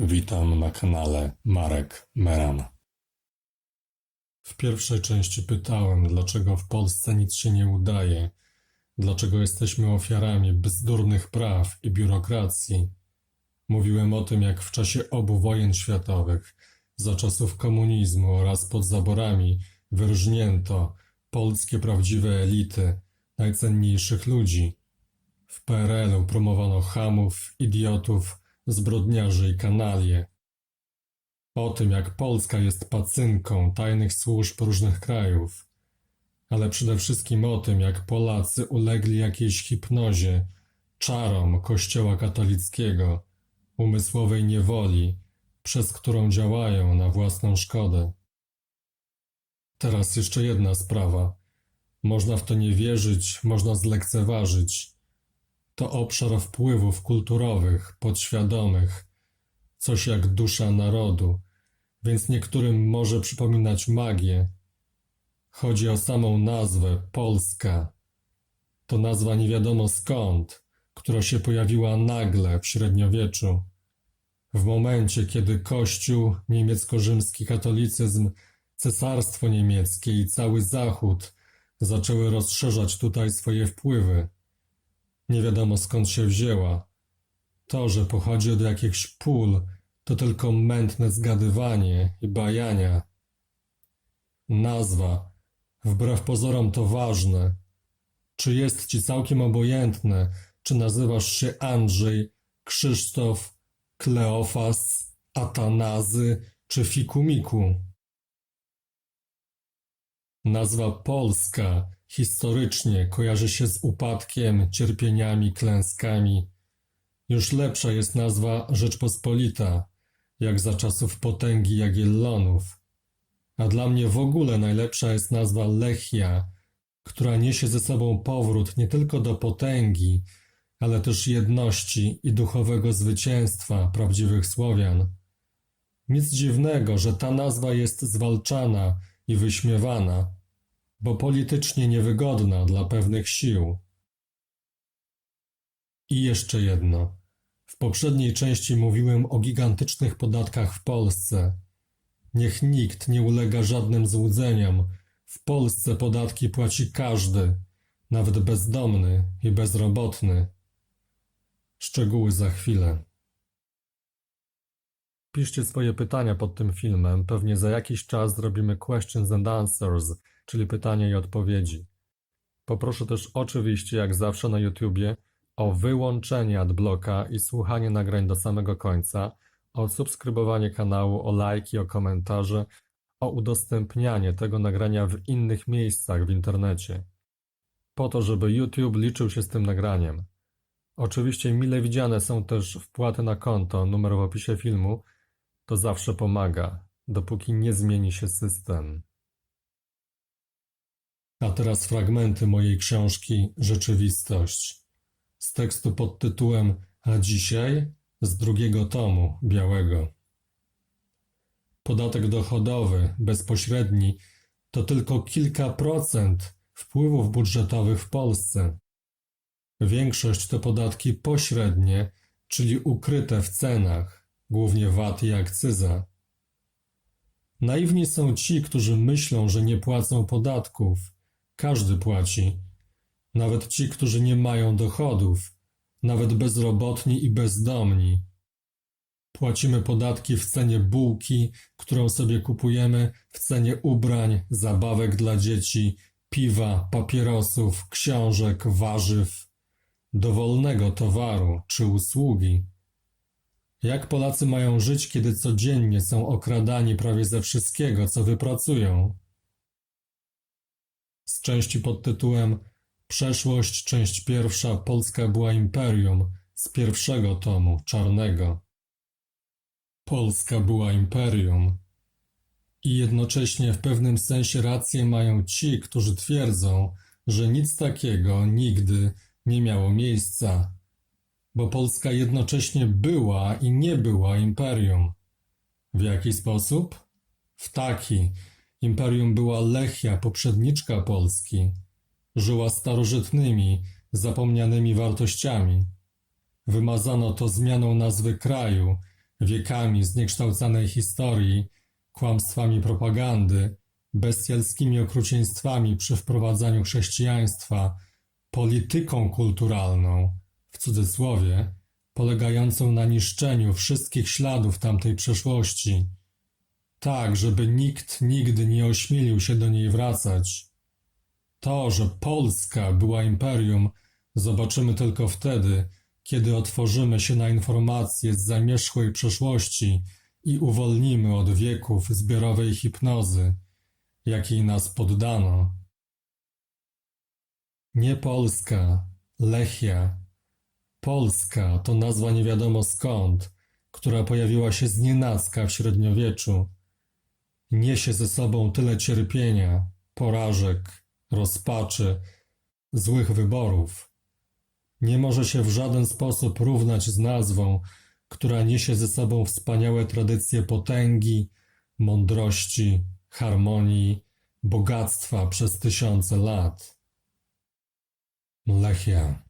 Witam na kanale Marek Meran. W pierwszej części pytałem, dlaczego w Polsce nic się nie udaje, dlaczego jesteśmy ofiarami bzdurnych praw i biurokracji. Mówiłem o tym, jak w czasie obu wojen światowych, za czasów komunizmu oraz pod zaborami wyrżnięto polskie prawdziwe elity, najcenniejszych ludzi. W PRL-u promowano chamów, idiotów, zbrodniarzy i kanalie. O tym, jak Polska jest pacynką tajnych służb różnych krajów, ale przede wszystkim o tym, jak Polacy ulegli jakiejś hipnozie, czarom Kościoła katolickiego, umysłowej niewoli, przez którą działają na własną szkodę. Teraz jeszcze jedna sprawa. Można w to nie wierzyć, można zlekceważyć. To obszar wpływów kulturowych, podświadomych, coś jak dusza narodu, więc niektórym może przypominać magię. Chodzi o samą nazwę Polska. To nazwa nie wiadomo skąd, która się pojawiła nagle w średniowieczu. W momencie, kiedy Kościół, niemiecko-rzymski katolicyzm, cesarstwo niemieckie i cały Zachód zaczęły rozszerzać tutaj swoje wpływy. Nie wiadomo skąd się wzięła. To, że pochodzi od jakichś pól, to tylko mętne zgadywanie i bajania. Nazwa, wbrew pozorom to ważne. Czy jest ci całkiem obojętne, czy nazywasz się Andrzej, Krzysztof, Kleofas, Atanazy czy Fikumiku? Nazwa Polska historycznie kojarzy się z upadkiem, cierpieniami, klęskami. Już lepsza jest nazwa Rzeczpospolita, jak za czasów potęgi Jagiellonów. A dla mnie w ogóle najlepsza jest nazwa Lechia, która niesie ze sobą powrót nie tylko do potęgi, ale też jedności i duchowego zwycięstwa prawdziwych Słowian. Nic dziwnego, że ta nazwa jest zwalczana i wyśmiewana, bo politycznie niewygodna dla pewnych sił. I jeszcze jedno. W poprzedniej części mówiłem o gigantycznych podatkach w Polsce. Niech nikt nie ulega żadnym złudzeniom. W Polsce podatki płaci każdy, nawet bezdomny i bezrobotny. Szczegóły za chwilę. Piszcie swoje pytania pod tym filmem. Pewnie za jakiś czas zrobimy questions and answers, czyli pytania i odpowiedzi. Poproszę też oczywiście, jak zawsze na YouTubie, o wyłączenie adblocka i słuchanie nagrań do samego końca, o subskrybowanie kanału, o lajki, o komentarze, o udostępnianie tego nagrania w innych miejscach w internecie. Po to, żeby YouTube liczył się z tym nagraniem. Oczywiście mile widziane są też wpłaty na konto, numer w opisie filmu. To zawsze pomaga, dopóki nie zmieni się system. A teraz fragmenty mojej książki Rzeczywistość. Z tekstu pod tytułem A dzisiaj z drugiego tomu białego. Podatek dochodowy bezpośredni to tylko kilka procent wpływów budżetowych w Polsce. Większość to podatki pośrednie, czyli ukryte w cenach, głównie VAT i akcyza. Naiwni są ci, którzy myślą, że nie płacą podatków. Każdy płaci. Nawet ci, którzy nie mają dochodów, nawet bezrobotni i bezdomni. Płacimy podatki w cenie bułki, którą sobie kupujemy, w cenie ubrań, zabawek dla dzieci, piwa, papierosów, książek, warzyw, dowolnego towaru czy usługi. Jak Polacy mają żyć, kiedy codziennie są okradani prawie ze wszystkiego, co wypracują? Z części pod tytułem Przeszłość, część pierwsza, Polska była imperium, z pierwszego tomu, czarnego. Polska była imperium. I jednocześnie w pewnym sensie rację mają ci, którzy twierdzą, że nic takiego nigdy nie miało miejsca, bo Polska jednocześnie była i nie była imperium. W jaki sposób? W taki. Imperium była Lechia, poprzedniczka Polski. Żyła starożytnymi, zapomnianymi wartościami. Wymazano to zmianą nazwy kraju, wiekami zniekształcanej historii, kłamstwami propagandy, bestialskimi okrucieństwami przy wprowadzaniu chrześcijaństwa, polityką kulturalną, w cudzysłowie, polegającą na niszczeniu wszystkich śladów tamtej przeszłości, tak, żeby nikt nigdy nie ośmielił się do niej wracać. To, że Polska była imperium, zobaczymy tylko wtedy, kiedy otworzymy się na informacje z zamierzchłej przeszłości i uwolnimy od wieków zbiorowej hipnozy, jakiej nas poddano. Nie Polska, Lechia. Polska to nazwa nie wiadomo skąd, która pojawiła się znienacka w średniowieczu. Niesie ze sobą tyle cierpienia, porażek, rozpaczy, złych wyborów. Nie może się w żaden sposób równać z nazwą, która niesie ze sobą wspaniałe tradycje potęgi, mądrości, harmonii, bogactwa przez tysiące lat. Lechia.